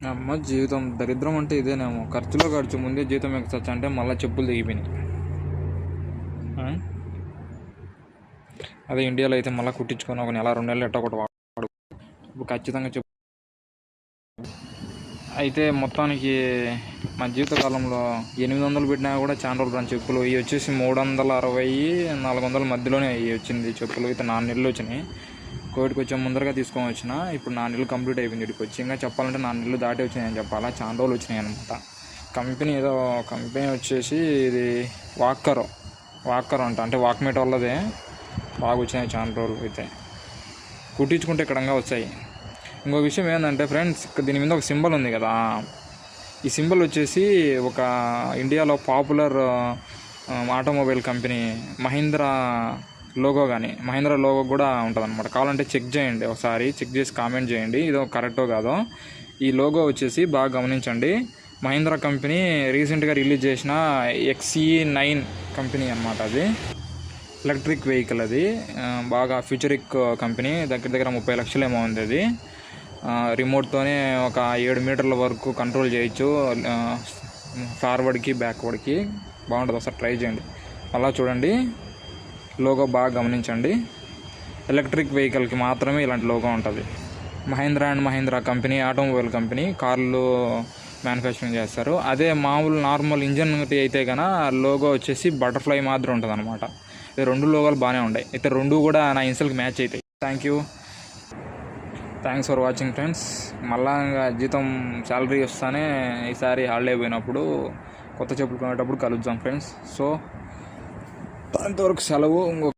అమ్మ జీవితం దరిద్రం అంటే ఇదేనేమో. ఖర్చులో ఖర్చు ముందే జీతం ఎక్కచ్చు అంటే మళ్ళీ చెప్పులు దిగిపోయినాయి అదే ఇండియాలో అయితే మళ్ళీ కుట్టించుకొని ఒక నెల రెండు నెలలు ఎట్ట ఒకటి వాడు. ఇప్పుడు ఖచ్చితంగా చెప్పు. అయితే మొత్తానికి మా జీవితకాలంలో ఎనిమిది వందలు పెట్టినా కూడా చాలా రోజులు రాని చెప్పులు. ఇవి వచ్చేసి మూడు వందల అరవై నాలుగు వందల మధ్యలోనే ఇవి వచ్చింది చెప్పులు. అయితే నాలుగు నెలలు వచ్చినాయి. కోవిడ్కి వచ్చే ముందరగా తీసుకొని వచ్చిన ఇప్పుడు నా నెలలు కంప్లీట్ అయిపోయింది ఇక్కడికి వచ్చి. ఇంకా చెప్పాలంటే నా నెలలు దాటి వచ్చినాయి అని చెప్పాలా? చాలా రోజులు వచ్చినాయి అనమాట కంపెనీ ఏదో కంపెనీ వచ్చేసి ఇది వాక్కర్ వాక్కర్ అంట. అంటే వాక్మేట్ వాళ్ళదే. బాగా వచ్చినాయి చాలా రోజులు అయితే. కుట్టించుకుంటే ఇక్కడంగా వచ్చాయి ఇంకో విషయం ఏంటంటే ఫ్రెండ్స్ దీని మీద ఒక సింబల్ ఉంది కదా. ఈ సింబల్ వచ్చేసి ఒక ఇండియాలో popular automobile company Mahindra logo కానీ మహీంద్రా లోగో కూడా ఉంటుంది అనమాట కావాలంటే చెక్ చేయండి ఒకసారి చెక్ చేసి కామెంట్ చేయండి. ఇది కరెక్టో కాదో. ఈ లోగో వచ్చేసి బాగా గమనించండి. మహీంద్రా కంపెనీ రీసెంట్గా రిలీజ్ చేసిన ఎక్స్ఈ నైన్ కంపెనీ అనమాట అది. ఎలక్ట్రిక్ వెహికల్ అది. బాగా ఫ్యూచరిక్ కంపెనీ దగ్గర దగ్గర ముప్పై లక్షలు ఏమో ఉంది అది. రిమోట్తోనే ఒక ఏడు మీటర్ల వరకు కంట్రోల్ చేయొచ్చు. ఫార్వర్డ్కి బ్యాక్వర్డ్కి బాగుంటుంది ఒకసారి ట్రై చేయండి. అలా చూడండి. లోగో బాగా గమనించండి. ఎలక్ట్రిక్ వెహికల్కి మాత్రమే ఇలాంటి లోగో ఉంటుంది. Mahindra and Mahindra company automobile company కార్లు మ్యానుఫ్యాక్చరింగ్ చేస్తారు. అదే మామూలు నార్మల్ ఇంజన్ అయితే కనుక లోగో వచ్చేసి బటర్ఫ్లై మాత్రం ఉంటుంది అనమాట రెండు లోగోలు బాగానే ఉంటాయి. అయితే రెండు కూడా నా ఇన్సల్కి మ్యాచ్ అవుతాయి thank you. Thanks for watching friends. మళ్ళా ఇంకా జీతం శాలరీ వస్తానే ఈసారి హాలిడే పోయినప్పుడు కొత్త చెప్పులు కొనేటప్పుడు కలుద్దాం ఫ్రెండ్స్. సో అంతవరకు సెలవు ఇంకో